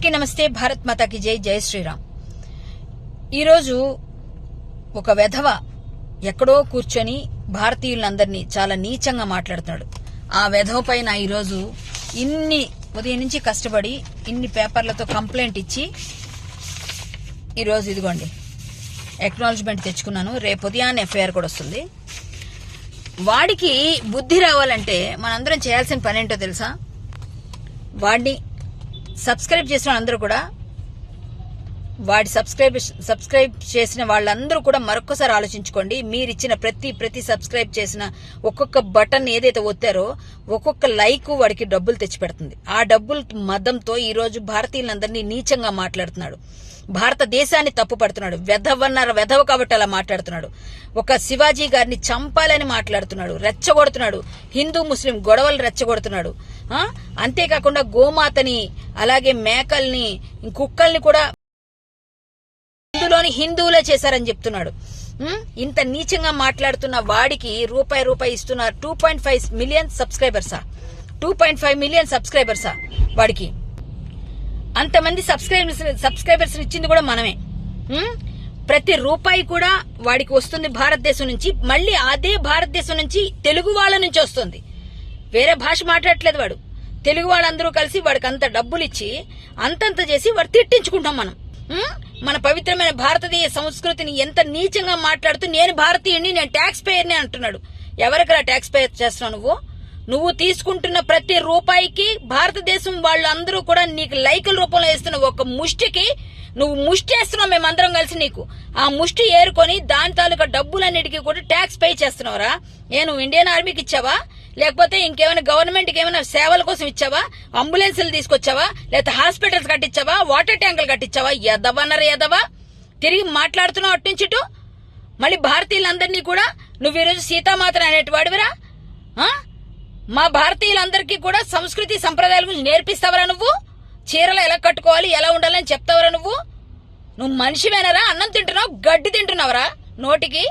అందరికీ నమస్తే. భారత్ మాతాకి జై. జై శ్రీరామ్. ఈరోజు ఒక వెధవ ఎక్కడో కూర్చొని భారతీయులందరినీ చాలా నీచంగా మాట్లాడుతున్నాడు. ఆ వెధవ పైన ఈరోజు ఇన్ని ఉదయం నుంచి కష్టపడి ఇన్ని పేపర్లతో కంప్లైంట్ ఇచ్చి ఈరోజు ఇదిగోండి ఎక్నాలజ్మెంట్ తెచ్చుకున్నాను. రేపు ఉదయాన్నే ఎఫ్ఐఆర్ కూడా వస్తుంది. వాడికి బుద్ధి రావాలంటే మనందరం చేయాల్సిన పని ఏంటో తెలుసా? వాడిని సబ్స్క్రైబ్ చేసిన అందరూ కూడా వాడి సబ్స్క్రైబ్ సబ్స్క్రైబ్ చేసిన వాళ్ళందరూ కూడా మరొకసారి ఆలోచించుకోండి. మీరు ఇచ్చిన ప్రతి ప్రతి సబ్స్క్రైబ్ చేసిన ఒక్కొక్క బటన్ ఏదైతే ఒత్తారో ఒక్కొక్క లైక్ వాడికి డబ్బులు తెచ్చిపెడుతుంది. ఆ డబ్బులు మదంతో ఈరోజు భారతీయులందరినీ నీచంగా మాట్లాడుతున్నాడు. భారతదేశాన్ని తప్పు పడుతున్నాడు. వెధవన్నర వెధవ కాబట్టి అలా మాట్లాడుతున్నాడు. ఒక శివాజీ గారిని చంపాలని మాట్లాడుతున్నాడు. రెచ్చగొడుతున్నాడు. హిందూ ముస్లిం గొడవలు రెచ్చగొడుతున్నాడు. అంతేకాకుండా గోమాతని అలాగే మేకల్ని కుక్కల్ని కూడా ఇందులోని హిందువులే చేశారని చెప్తున్నాడు. ఇంత నీచంగా మాట్లాడుతున్న వాడికి రూపాయి రూపాయి ఇస్తున్నారు టూ పాయింట్ ఫైవ్ మిలియన్ సబ్స్క్రైబర్సా? టూ పాయింట్ ఫైవ్ మిలియన్ సబ్స్క్రైబర్సా వాడికి? అంతమంది సబ్స్క్రైబర్స్ సబ్స్క్రైబర్స్ ఇచ్చింది కూడా మనమే. ప్రతి రూపాయి కూడా వాడికి వస్తుంది భారతదేశం నుంచి మళ్ళీ అదే భారతదేశం నుంచి తెలుగు వాళ్ళ నుంచి వస్తుంది. వేరే భాష మాట్లాడట్లేదు వాడు. తెలుగు వాళ్ళందరూ కలిసి వాడికి అంత డబ్బులు ఇచ్చి అంతంత చేసి వాడు తిట్టించుకుంటాం మనం. మన పవిత్రమైన భారతదేశ సంస్కృతిని ఎంత నీచంగా మాట్లాడుతూ నేను భారతీయుడిని నేను ట్యాక్స్ పేయర్ని అంటున్నాడు. ఎవరికరా ట్యాక్స్ పేయర్ చేస్తున్నావు నువ్వు? నువ్వు తీసుకుంటున్న ప్రతి రూపాయికి భారతదేశం వాళ్ళందరూ కూడా నీకు లైకుల రూపంలో వేస్తున్న ఒక ముష్టికి నువ్వు ముష్టి వేస్తున్నావు మేమందరం కలిసి నీకు. ఆ ముష్టి ఏరుకొని దాని తాలూకా డబ్బులన్నిటికీ కూడా ట్యాక్స్ పే చేస్తున్నావురా. ఏ నువ్వు ఇండియన్ ఆర్మీకి ఇచ్చావా? లేకపోతే ఇంకేమైనా గవర్నమెంట్కి ఏమైనా సేవల కోసం ఇచ్చావా? అంబులెన్సులు తీసుకొచ్చావా? లేకపోతే హాస్పిటల్స్ కట్టించావా? వాటర్ ట్యాంకులు కట్టించావా? ఎదవన్నారు ఎదవా? తిరిగి మాట్లాడుతున్నావు అట్నుంచిటు మళ్ళీ భారతీయులందరినీ కూడా నువ్వు ఈరోజు సీతామాతను అనేటి వాడివిరా మా భారతీయులందరికీ కూడా సంస్కృతి సంప్రదాయాల గురించి నేర్పిస్తావరా నువ్వు? చీరలు ఎలా కట్టుకోవాలి ఎలా ఉండాలని చెప్తావరా నువ్వు? నువ్వు మనిషివేనరా? అన్నం తింటున్నావు గడ్డి తింటున్నావరా? నోటికి